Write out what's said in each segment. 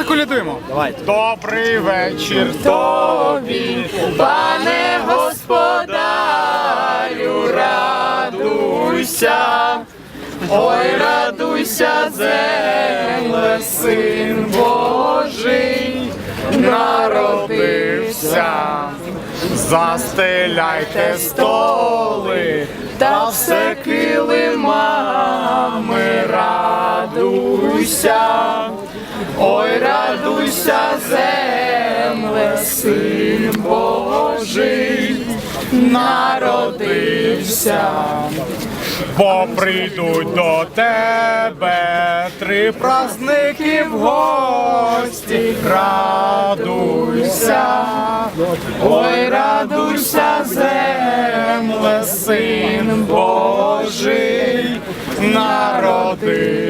заколядуємо. Давайте. Добрий вечір тобі, пане господарю, радуйся. Ой, радуйся, земле, син Божий, народився. Застеляйте столи та все килимами радуйся. Ой, радуйся, земле, син Божий, народився. Бо прийдуть до тебе три праздники в гості, радуйся, ой, радуйся, земле, син Божий, народився.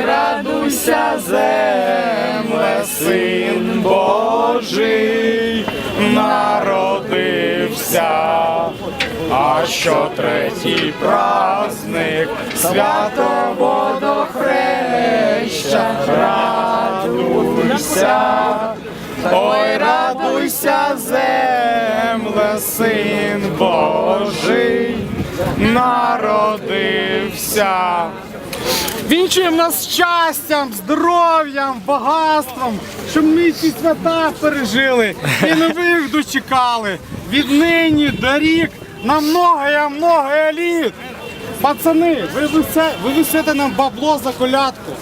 радуйся, земле, син Божий, народився. А що третій праздник свято водохреща, радуйся, ой, радуйся, земле, син Божий, народився. Вінчуємо нас щастям, здоров'ям, багатством, щоб ми ці свята пережили і нових дочекали. Віднині до рік на многоє, многоє літ. Пацани, ви висе- ви висите нам бабло за колядку.